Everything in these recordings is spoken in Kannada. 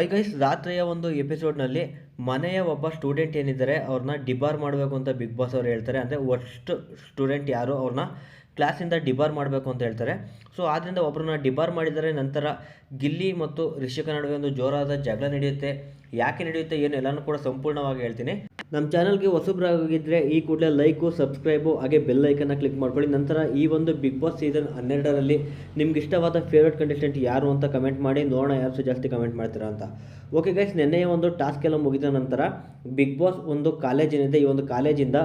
ಐ ಗೈಸ್ ರಾತ್ರಿಯ ಒಂದು ಎಪಿಸೋಡ್ನಲ್ಲಿ ಮನೆಯ ಒಬ್ಬ ಸ್ಟೂಡೆಂಟ್ ಏನಿದ್ದಾರೆ, ಅವ್ರನ್ನ ಡಿಬಾರ್ ಮಾಡಬೇಕು ಅಂತ ಬಿಗ್ ಬಾಸ್ ಅವ್ರು ಹೇಳ್ತಾರೆ. ಅಂದರೆ ಒಷ್ಟು ಸ್ಟೂಡೆಂಟ್ ಯಾರು? ಅವ್ರನ್ನ ಕ್ಲಾಸಿಂದ ಡಿಬಾರ್ ಮಾಡಬೇಕು ಅಂತ ಹೇಳ್ತಾರೆ. ಸೊ ಆದ್ದರಿಂದ ಒಬ್ಬರನ್ನ ಡಿಬಾರ್ ಮಾಡಿದರೆ ನಂತರ ಗಿಲ್ಲಿ ಮತ್ತು ರಿಷಿಕ ನಡುವೆ ಒಂದು ಜೋರಾದ ಜಗಳ ನಡೆಯುತ್ತೆ. ಯಾಕೆ ನಡೆಯುತ್ತೆ ಏನು ಎಲ್ಲನೂ ಕೂಡ ಸಂಪೂರ್ಣವಾಗಿ ಹೇಳ್ತೀನಿ. ನಮ್ಮ ಚಾನಲ್ಗೆ ಹೊಸಬ್ರಾಗಿದ್ದರೆ ಈ ಕೂಡಲೇ ಲೈಕು, ಸಬ್ಸ್ಕ್ರೈಬು, ಹಾಗೆ ಬೆಲ್ ಐಕನ್ನ ಕ್ಲಿಕ್ ಮಾಡ್ಕೊಳ್ಳಿ. ನಂತರ ಈ ಒಂದು ಬಿಗ್ ಬಾಸ್ ಸೀಸನ್ ಹನ್ನೆರಡರಲ್ಲಿ ನಿಮ್ಗೆ ಇಷ್ಟವಾದ ಫೇವ್ರೆಟ್ ಕಂಟೆಸ್ಟೆಂಟ್ ಯಾರು ಅಂತ ಕಮೆಂಟ್ ಮಾಡಿ, ನೋಡೋಣ ಯಾರು ಜಾಸ್ತಿ ಕಮೆಂಟ್ ಮಾಡ್ತೀರಾ ಅಂತ. ಓಕೆ ಗೈಸ್ ನೆನ್ನೆಯ ಒಂದು ಟಾಸ್ಕ್ ಎಲ್ಲ ಮುಗಿದ ನಂತರ ಬಿಗ್ ಬಾಸ್ ಒಂದು ಕಾಲೇಜ್ ಏನಿದೆ, ಈ ಒಂದು ಕಾಲೇಜಿಂದ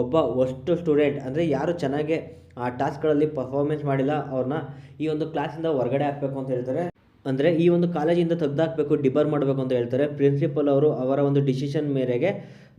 ಒಬ್ಬ ಅಷ್ಟು ಸ್ಟೂಡೆಂಟ್ ಅಂದರೆ ಯಾರು ಚೆನ್ನಾಗಿ ಆ ಟಾಸ್ಕ್ಗಳಲ್ಲಿ ಪರ್ಫಾರ್ಮೆನ್ಸ್ ಮಾಡಿಲ್ಲ ಅವ್ರನ್ನ ಈ ಒಂದು ಕ್ಲಾಸಿಂದ ಹೊರಗಡೆ ಹಾಕಬೇಕು ಅಂತ ಹೇಳ್ತಾರೆ. ಅಂದರೆ ಈ ಒಂದು ಕಾಲೇಜಿಂದ ತೆಗ್ದಾಕಬೇಕು ಡಿಬರ್ ಮಾಡಬೇಕು ಅಂತ ಹೇಳ್ತಾರೆ. ಪ್ರಿನ್ಸಿಪಲ್ ಅವರು ಅವರ ಒಂದು ಡಿಸಿಷನ್ ಮೇರೆಗೆ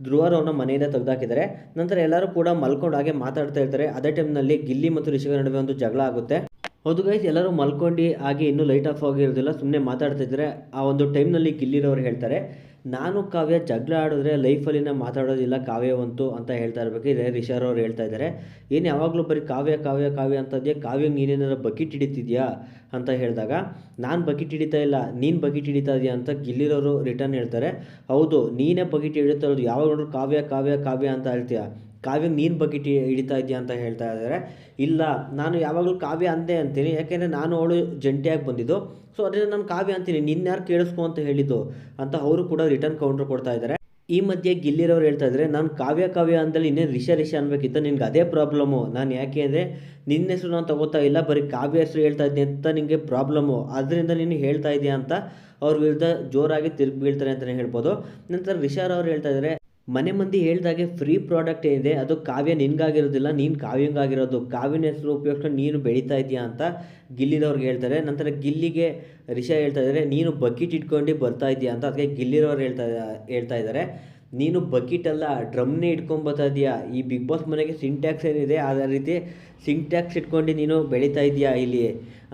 ಧ್ರುವರ್ ಅವ್ರನ್ನ ಮನೆಯಿಂದ ತೆಗ್ದಾಕಿದ್ದಾರೆ. ನಂತರ ಎಲ್ಲರೂ ಕೂಡ ಮಲ್ಕೊಂಡು ಹಾಗೆ ಮಾತಾಡ್ತಾ ಇರ್ತಾರೆ. ಅದೇ ಟೈಮ್ನಲ್ಲಿ ಗಿಲ್ಲಿ ಮತ್ತು ರಿಷಿಕ ನಡುವೆ ಒಂದು ಜಗಳ ಆಗುತ್ತೆ. ಹೌದು ಗೈಸ್ ಎಲ್ಲರೂ ಮಲ್ಕೊಂಡು ಹಾಗೆ ಇನ್ನೂ ಲೈಟ್ ಆಫ್ ಆಗಿರೋದಿಲ್ಲ ಸುಮ್ಮನೆ ಮಾತಾಡ್ತಾ ಇದ್ದಾರೆ ಆ ಒಂದು ಟೈಮ್ನಲ್ಲಿ ಗಿಲ್ಲಿರವ್ರು ಹೇಳ್ತಾರೆ. ನಾನು ಕಾವ್ಯ ಜಗಳ ಆಡಿದ್ರೆ ಲೈಫಲ್ಲಿ ನಾನು ಮಾತಾಡೋದಿಲ್ಲ ಕಾವ್ಯವಂತು ಅಂತ ಹೇಳ್ತಾ ಇರಬೇಕು. ಇದೇ ರಿಷಾರ್ ಅವ್ರು ಹೇಳ್ತಾ ಇದ್ದಾರೆ. ಏನು ಯಾವಾಗಲೂ ಬರೀ ಕಾವ್ಯ ಕಾವ್ಯ ಕಾವ್ಯ ಅಂತದ್ಯಾ? ಕಾವ್ಯ ನೀನೇನಾರು ಬಕೆಟ್ ಹಿಡಿತಿದ್ಯಾ? ಅಂತ ಹೇಳಿದಾಗ, ನಾನು ಬಕೆಟ್ ಹಿಡಿತಾ ಇಲ್ಲ, ನೀನು ಬಕೆಟ್ ಹಿಡಿತಾ ಇದೆಯಾ ಅಂತ ಗಿಲ್ಲಿರೋರು ರಿಟರ್ನ್ ಹೇಳ್ತಾರೆ. ಹೌದು, ನೀನೇ ಬಕೆಟ್ ಹಿಡಿತಾ ಇರೋದು ಯಾವಾಗ ನೋಡಿದ್ರು ಕಾವ್ಯ ಕಾವ್ಯ ಕಾವ್ಯ ಅಂತ ಹೇಳ್ತೀಯ? ಕಾವ್ಯ ನೀನು ಬಕೆಟ್ ಹಿಡಿತಾ ಇದೆಯಾ ಅಂತ ಹೇಳ್ತಾ ಇದ್ದಾರೆ ಇಲ್ಲ, ನಾನು ಯಾವಾಗಲೂ ಕಾವ್ಯ ಅಂದೆ ಅಂತೀನಿ. ಯಾಕೆಂದರೆ ನಾನು ಅವಳು ಜಂಟಿಯಾಗಿ ಬಂದಿದ್ದು. ಸೊ ಅದರಿಂದ ನಾನು ಕಾವ್ಯ ಅಂತೀನಿ. ನಿನ್ನ ಯಾರು ಕೇಳಿಸ್ಕೊ ಅಂತ ಹೇಳಿದ್ದು ಅಂತ ಅವರು ಕೂಡ ರಿಟರ್ನ್ ಕೌಂಟರ್ ಕೊಡ್ತಾ ಇದ್ದಾರೆ ಈ ಮಧ್ಯೆ ಗಿಲ್ಲಿರವ್ರು ಹೇಳ್ತಾ ಇದ್ದಾರೆ ನಾನು ಕಾವ್ಯ ಕಾವ್ಯ ಅಂದಲ್ಲಿ ಇನ್ನೇನು ರಿಷ ರಿಷ ಅನ್ಬೇಕಿತ್ತು. ನಿನ್ಗೆ ಅದೇ ಪ್ರಾಬ್ಲಮ್ಮು ನಾನು ಯಾಕೆ ಅಂದರೆ ನಿನ್ನ ಹೆಸರು ನಾನು ತಗೋತಾ ಇಲ್ಲ, ಬರೀ ಕಾವ್ಯ ಹೆಸರು ಹೇಳ್ತಾ ಇದ್ದೀನಿ ಅಂತ ನಿನಗೆ ಪ್ರಾಬ್ಲಮ್ಮು ಅದರಿಂದ ನೀನು ಹೇಳ್ತಾ ಇದೆಯಾ ಅಂತ ಅವ್ರ ವಿರುದ್ಧ ಜೋರಾಗಿ ತಿರುಗಿ ಬೀಳ್ತಾರೆ ಅಂತಲೇ ಹೇಳ್ಬೋದು. ನಂತರ ರಿಷಾರ್ ಅವ್ರು ಹೇಳ್ತಾ ಇದ್ದಾರೆ ಮನೆ ಮಂದಿ ಹೇಳ್ದಾಗೆ ಫ್ರೀ ಪ್ರಾಡಕ್ಟ್ ಏನಿದೆ ಅದು ಕಾವ್ಯ ನಿನಗಾಗಿರೋದಿಲ್ಲ ನೀನು ಕಾವ್ಯಂಗಾಗಿರೋದು ಕಾವ್ಯನ ಹೆಸರು ಉಪಯೋಗಿಸ್ಕೊಂಡು ನೀನು ಬೆಳೀತಾ ಇದೆಯಾ ಅಂತ ಗಿಲ್ಲಿದವ್ರಿಗೆ ಹೇಳ್ತಾರೆ. ನಂತರ ಗಿಲ್ಲಿಗೆ ರಿಷಾ ಹೇಳ್ತಾ ಇದ್ದಾರೆ ನೀನು ಬಕೆಟ್ ಇಟ್ಕೊಂಡು ಬರ್ತಾ ಇದೆಯಾ ಅಂತ ಅದಕ್ಕೆ ಗಿಲ್ಲಿರೋರು ಹೇಳ್ತಾ ಹೇಳ್ತಾ ಇದ್ದಾರೆ. ನೀನು ಬಕೆಟ್ ಅಲ್ಲ ಡ್ರಮ್ನೇ ಇಟ್ಕೊಂಬತ್ತಾ ಇದೆಯಾ? ಈ ಬಿಗ್ ಬಾಸ್ ಮನೆಗೆ ಸಿಂಟ್ಯಾಕ್ಸ್ ಏನಿದೆ, ಅದೇ ರೀತಿ ಸಿಂಟ್ಯಾಕ್ಸ್ ಇಟ್ಕೊಂಡು ನೀನು ಬೆಳೀತಾ ಇದೆಯಾ ಇಲ್ಲಿ?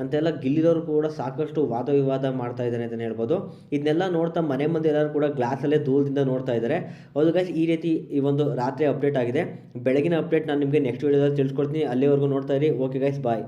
ಅಂತೆಲ್ಲ ಗಿಲ್ಲಿದವರು ಕೂಡ ಸಾಕಷ್ಟು ವಾದ ವಿವಾದ ಮಾಡ್ತಾ ಇದ್ದಾರೆ ಅಂತಲೇ ಹೇಳ್ಬೋದು. ಇದನ್ನೆಲ್ಲ ನೋಡ್ತಾ ಮನೆ ಮಂದಿ ಎಲ್ಲರೂ ಕೂಡ ಗ್ಲಾಸಲ್ಲೇ ದೂರದಿಂದ ನೋಡ್ತಾ ಇದ್ದಾರೆ ಹೌದು ಗಾಯ್ಸ್ ಈ ರೀತಿ ಈ ಒಂದು ರಾತ್ರಿ ಅಪ್ಡೇಟ್ ಆಗಿದೆ. ಬೆಳಗಿನ ಅಪ್ಡೇಟ್ ನಾನು ನಿಮಗೆ ನೆಕ್ಸ್ಟ್ ವೀಡಿಯೋದಲ್ಲಿ ತಿಳಿಸ್ಕೊಡ್ತೀನಿ. ಅಲ್ಲಿವರೆಗೂ ನೋಡ್ತಾ ಇರಿ. ಓಕೆ ಗಾಯ್ಸ್ ಬಾಯ್